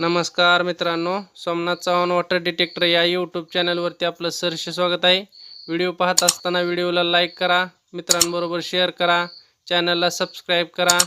नमस्कार मित्रांनो Somnath Chavan water detector या यूट्यूब चॅनलवरती आपलं सहर्ष स्वागत आहे. व्हिडिओ पाहत असताना व्हिडिओला लाईक करा मित्रांबरोबर शेअर करा चॅनलला सबस्क्राईब करा.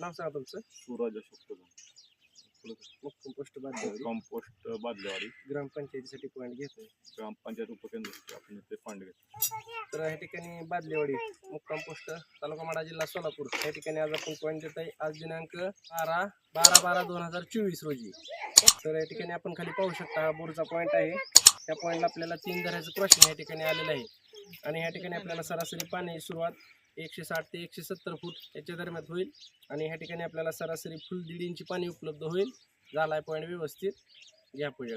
नाव सांगा तुमचं. सूरज अशोक कदम मुक्कम पोस्ट बांधल्यावर कंपोस्ट बादलेवाडी ग्रामपंचायतीसाठी पॉईंट घेतोय. ग्रामपंचायत उपकेंद्र आपण ते फंड घेतो. तर या ठिकाणी बादलेवाडी मुक्काम पोस्ट तालुका माडा जिल्हा सोलापूर. या ठिकाणी आज आपण पॉईंट देत आहे आज दिनांक बारा बारा बारा दोन हजार चोवीस रोजी. तर या ठिकाणी आपण खाली पाहू शकता हा बोरचा पॉईंट आहे. त्या पॉईंटला आपल्याला तीन धराचं क्रॉसिंग या ठिकाणी आलेलं आहे. आणि या ठिकाणी आपल्याला सरासरी पाणी सुरुवात एकशे साठ ते एकशे सत्तर फूट याच्या दरम्यान होईल. आणि ह्या ठिकाणी आपल्याला सरासरी फुल दीड इंची पाणी उपलब्ध होईल. झाला आहे पॉईंट व्यवस्थित. घ्या पूजा